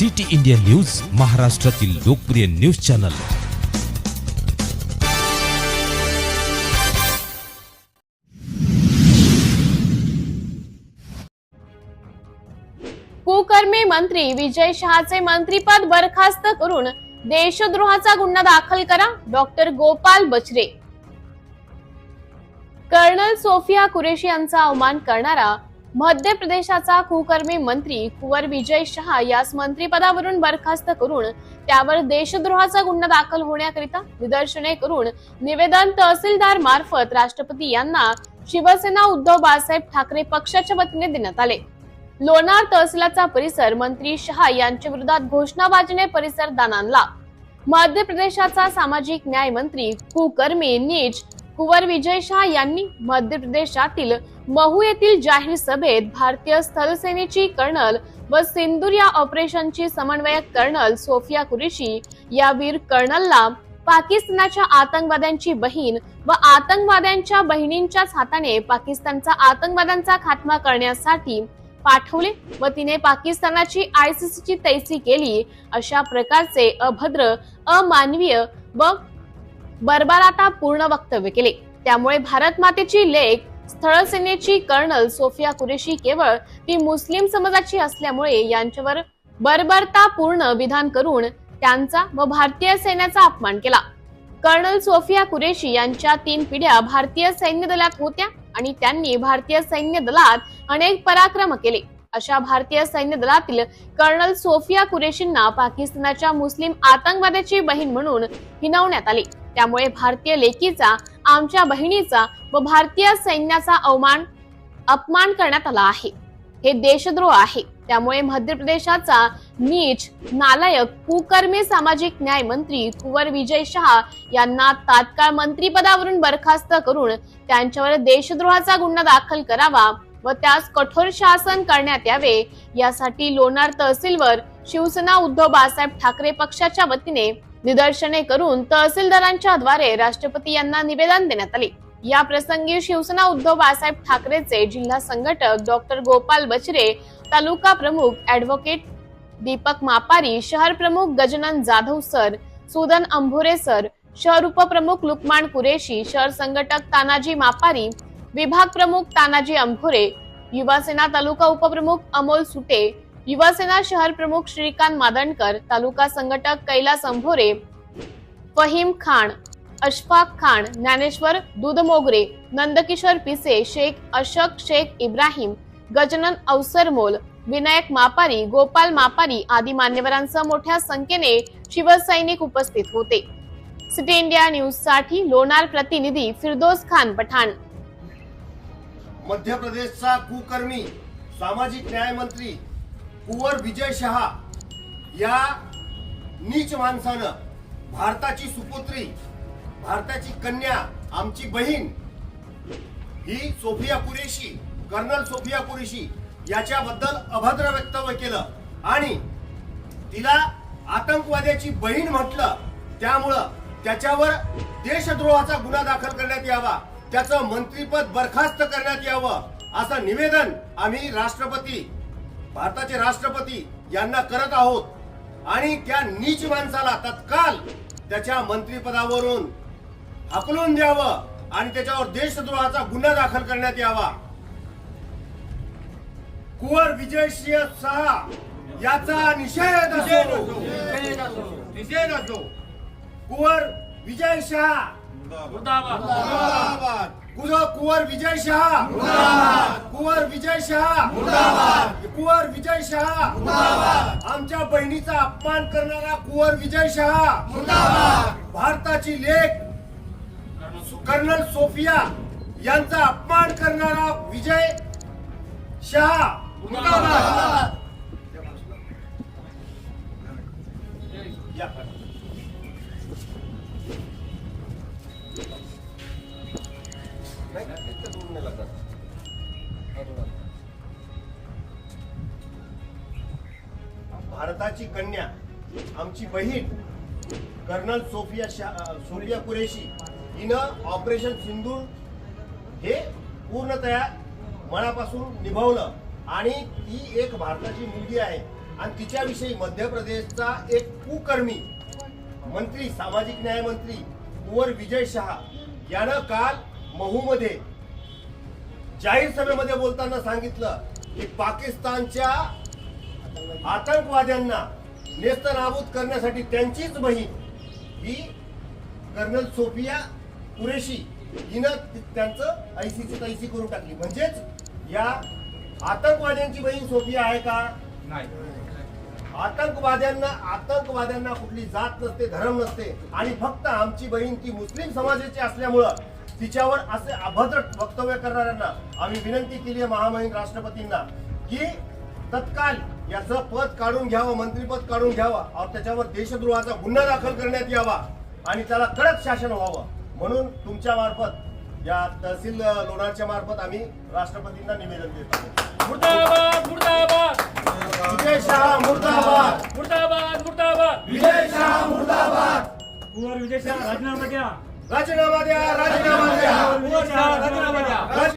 City India news महाराष्ट्रातील लोकप्रिय news channel. कुकर्मी मंत्री विजय शहाचे मंत्रीपद बरखास्त करून देशद्रोहाचा गुन्हा दाखल करा डॉक्टर गोपाल बचरे कर्नल सोफिया कुरेशी यांचा अवमान करणारा मध्य प्रदेशाचा कुकर्मी मंत्री कुंवर विजय शहा यास मंत्रीपदावरून बरखास्त करून त्यावर देशद्रोहाचा गुन्हा दाखल होण्याकरिता निदर्शने करून निवेदन तहसीलदार मार्फत राष्ट्रपती यांना शिवसेना उद्धव बाळासाहेब ठाकरे पक्षाच्या वतीने देण्यात आले. लोणार तहसीलाचा परिसर मंत्री शहा यांच्या विरोधात घोषणाबाजीने परिसर दानांला. मध्य प्रदेशाचा सामाजिक न्याय मंत्री कुकर्मी नीच कुंवर विजय शाह यांनी मध्य प्रदेशातील महू येथील जाहीर सभेत भारतीय स्थलसेनेची कर्नल व सिंदूर या ऑपरेशनची समन्वयक कर्नल सोफिया कुरेशी या वीर कर्नलला पाकिस्तानाच्या आतंकवाद्यांची बहीण व आतंकवाद्यांच्या बहिणींच्याच हाताने पाकिस्तानचा आतंकवाद्यांचा खात्मा करण्यासाठी पाठवले व तिने पाकिस्तानाची आयसीसीची तैसी केली. अशा प्रकारचे अभद्र अमानवीय व बर्बारातापूर्ण वक्तव्य केले. त्यामुळे भारत मातेची लेख स्थळ सेनेची कर्नल सोफिया कुरेशी केवळ ती मुस्लिम समाजाची असल्यामुळे यांच्यावर बर्बरतापूर्ण विधान करून त्यांचा व भारतीय सैन्याचा अपमान केला. कर्नल सोफिया कुरेशी यांच्या तीन पिढ्या भारतीय सैन्य दलात होत्या आणि त्यांनी भारतीय सैन्य दलात अनेक पराक्रम केले. अशा भारतीय सैन्य दलातील कर्नल सोफिया कुरेशींना पाकिस्तानाच्या मुस्लिम आतंकवाद्याची बहीण म्हणून हिनवण्यात आली. त्यामुळे भारतीय लेकीचा आमच्या बहिणीचा व भारतीय सैन्याचा अवमान अपमान करण्यात आला आहे. हे देशद्रोह आहे. त्यामुळे मध्य प्रदेशाचा नीच नालायक कुकर्मी सामाजिक न्याय मंत्री कुंवर विजय शहा यांना तात्काळ मंत्रीपदावरून बरखास्त करून त्यांच्यावर देशद्रोहाचा गुन्हा दाखल करावा व त्यास कठोर शासन करण्यात यावे यासाठी लोणार तहसीलवर शिवसेना उद्धव बाळासाहेब ठाकरे पक्षाच्या वतीने निदर्शने करून तहसीलदारांच्या द्वारे राष्ट्रपती यांना निवेदन देण्यात आले. या प्रसंगी शिवसेना उद्धव बाळासाहेब ठाकरेचे जिल्हा संघटक डॉक्टर गोपाल बचरे तालुका प्रमुख ऍडव्होकेट दीपक मापारी शहर प्रमुख गजानन जाधव सर सुदन अंभुरे सर शहर उपप्रमुख लुकमान कुरेशी शहर संघटक तानाजी मापारी विभाग प्रमुख तानाजी अंभुरे युवासेना तालुका उपप्रमुख अमोल सुटे युवासेना शहर प्रमुख श्रीकांत मादणकर तालुका संघटक कैलास अंभोरे फहीम खान अशफाक खान ज्ञानेश्वर दुधमोगरे नंदकिशोर पिसे शेख अशक शेख इब्राहिम गजनन अवसरमोल विनायक मापारी गोपाल मापारी आदी मान्यवरांसह मोठ्या संख्येने शिवसैनिक उपस्थित होते. सिटी इंडिया न्यूजसाठी लोणार प्रतिनिधी फिरदोस खान पठाण. मध्य प्रदेशचा कुकर्मी सामाजिक न्याय मंत्री कुंवर विजय शहा या नीच माणसानं भारताची सुपुत्री भारताची कन्या आमची बहीण ही सोफिया कुरेशी कर्नल सोफिया कुरेशी याच्याबद्दल अभद्र वक्तव्य केलं. आणि तिला आतंकवाद्याची बहीण म्हटलं त्यामुळं त्याच्यावर देशद्रोहाचा गुन्हा दाखल करण्यात यावा त्याचं मंत्रीपद बरखास्त करण्यात यावं असं निवेदन आम्ही राष्ट्रपती भारताचे राष्ट्रपती यांना करत आहोत. आणि त्या नीच माणसाला तत्काल त्याच्या मंत्रिपदावरून हकलून द्यावं आणि त्याच्यावर देशद्रोहाचा गुन्हा दाखल करण्यात यावा. कुंवर विजय सिंह शहा याचा निषेध असो. निषेध असो. कुंवर विजय शहा मुर्दाबाद. कुंवर कुंवर विजय शहा. कुंवर विजय शहा. कुंवर विजय शहा. आमच्या बहिणीचा अपमान करणारा कुंवर विजय शहा. भारताची लेख कर्नल सोफिया यांचा अपमान करणारा विजय शहा. भारताची कन्या आमची बहीण कर्नल सोफिया शा सोफिया कुरेशी हिनं ऑपरेशन सिंधूर हे पूर्णतया मनापासून निभावलं. आणि ती एक भारताची मुलगी आहे. आणि तिच्याविषयी मध्य प्रदेशचा एक कुकर्मी मंत्री सामाजिक न्याय मंत्री कुंवर विजय शहा यानं काल महूमध्ये जाहीर सभेमध्ये बोलताना सांगितलं की पाकिस्तानच्या आतंकवाद्यांना नेस्तनाबूत करण्यासाठी त्यांचीच बहीण ही कर्नल सोफिया कुरेशी हिनं त्यांचं ऐसीची तैसी करून टाकली. म्हणजेच या आतंकवाद्यांची बहीण सोफिया आहे का? आतंकवाद्यांना आतंकवाद्यांना कुठली जात नसते धर्म नसते आणि फक्त आमची बहीण ती मुस्लिम समाजाची असल्यामुळं तिच्यावर असे अभद्र वक्तव्य करणाऱ्यांना आम्ही विनंती केली आहे महामहिम राष्ट्रपतींना की तत्काल याचं पद काढून घ्यावं मंत्रीपद काढून घ्यावं. और त्याच्यावर देशद्रोहाचा गुन्हा दाखल करण्यात यावा आणि त्याला कडक शासन व्हावं. म्हणून तुमच्या मार्फत या तहसील लोणारच्या मार्फत आम्ही राष्ट्रपतींना निवेदन देत आहोत. मुर्दाबाद मुर्दाबाद. विजय शहा मुर्दाबाद. मुर्दाबाद मुर्दाबाद. विजय शहा मुर्दाबाद. कुंवर विजय शाह राजीनामा द्या. राजीनामा द्या राजीनामा द्या. राजीनामा द्या.